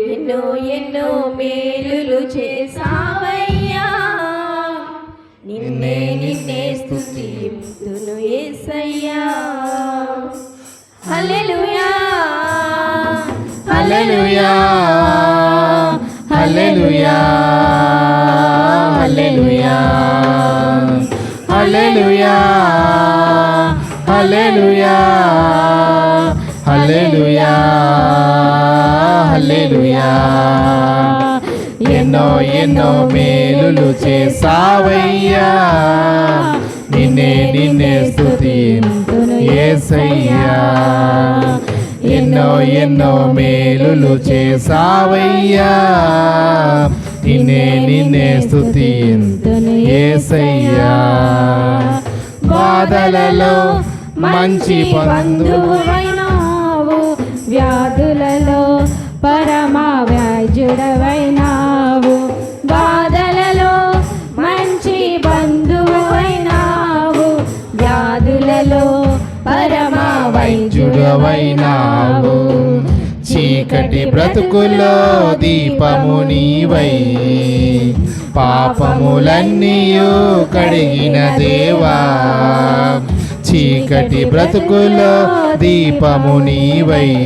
ఎన్నో ఎన్నో మేలులు చేసావయ్యా నిన్నే నిన్నే స్తుతింతును యేసయ్యా హల్లెలూయా. హల్లెలూయా. హల్లెలూయా. హల్లెలూయా. హల్లెలూయా. హల్లెలూయా హల్లెలూయా హల్లెలూయా ఎన్నో ఎన్నో మేలులు చేసావయ్యా నిన్నే నిన్నే స్తుతింతును ఏసయ్యా ఎన్నో ఎన్నో మేలులు చేసావయ్యా నిన్నే నిన్నే స్తుతింతును ఏసయ్యా బాధలలో మంచి బంధువు బంధువైనావు వ్యాధులలో పరమా వ్యాజుడవైనావు బాధలలో మంచి బంధువైనావు వ్యాధులలో పరమా వైద్యుడవైనావు చీకటి బ్రతుకులో దీపము నీవై పాపములన్నీయు కడిగిన దేవా. చీకటి బ్రతుకులో దీపము నీవై.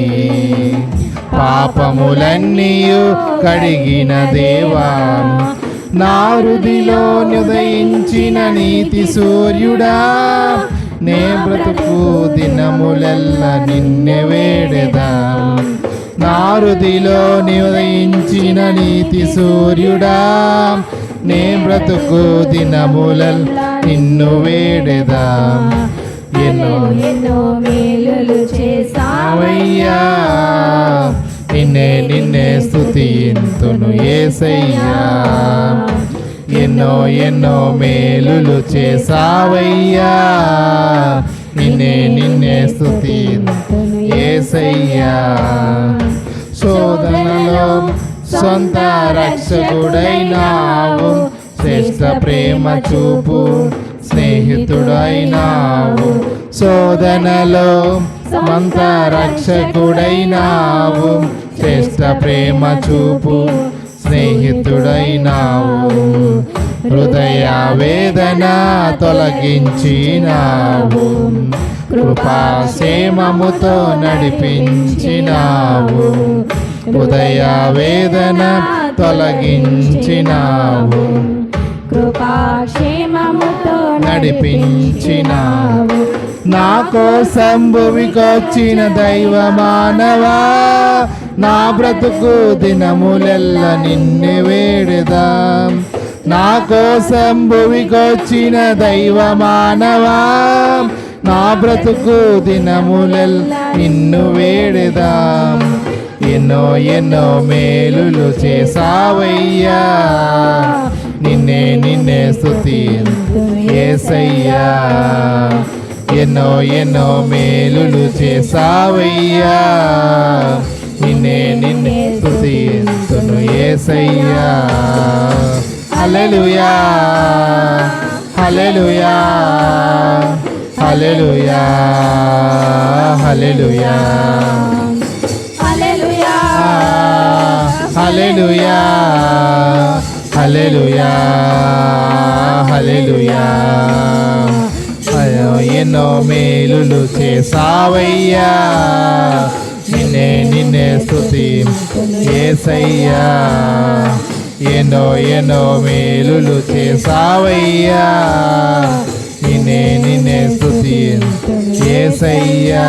పాపములన్నీయు కడిగిన దేవా. నా హృదిలో ఉదయించిన నీతి సూర్యుడా. నే బ్రతుకు దినములెల్ల నిన్నె వేడెదా. నా హృదిలో ఉదయించిన నీతి సూర్యుడా. నే బ్రతుకు దినములెల్ల నిన్ను వేడెదా. ఎన్నో ఎన్నో మేలులు చేసావయ్యా నిన్నే నిన్నే స్తుతింతును ఏసయ్యా. ఎన్నో ఎన్నో మేలులు చేసావయ్యా నిన్నే నిన్నే స్తుతింతును ఏసయ్యా. శోధనలో సొంత రక్షకుడైనావు. శ్రేష్ట ప్రేమ చూపు స్నేహితుడైనావు. శోధనలో సమంత రక్షకుడైనావు శ్రేష్ట ప్రేమ చూపు స్నేహితుడైనావు. హృదయ వేదన తొలగించినావు. కృపాసేమముతో నడిపించినావు. హృదయ వేదన తొలగించినావు. కృపాక్షేమముతో నడిపించినావు. నా కోసం భూమికొచ్చిన దైవ మానవా నా బ్రతుకు దినములెల్ల నిన్నే వేడుదాం. నా కోసం భూమికొచ్చిన దైవ మానవా నా బ్రతుకు దినములెల్ల నిన్ను వేడుదాం. ఎన్నో ఎన్నో మేలులు చేసావయ్యా నిన్నే నిన్నే స్థుతి ఏసయ్యా ఎన్నో ఎన్నో మేలులు చేసావయ్యా నిన్నే నిన్నే స్థుతిను ఏసయ్యా హలలుయా హలలుయా హలలుయా హలలుయా హలలుయా హలలుయా హల్లెలూయా హల్లెలూయా ఎన్నో మేలులు చేసావయ్యా నిన్నే నిన్నే స్థుతి ఏసయ్యా ఎన్నో ఎన్నో మేలులు చేసావయ్యా నిన్నే నిన్నే స్థుతి ఏసయ్యా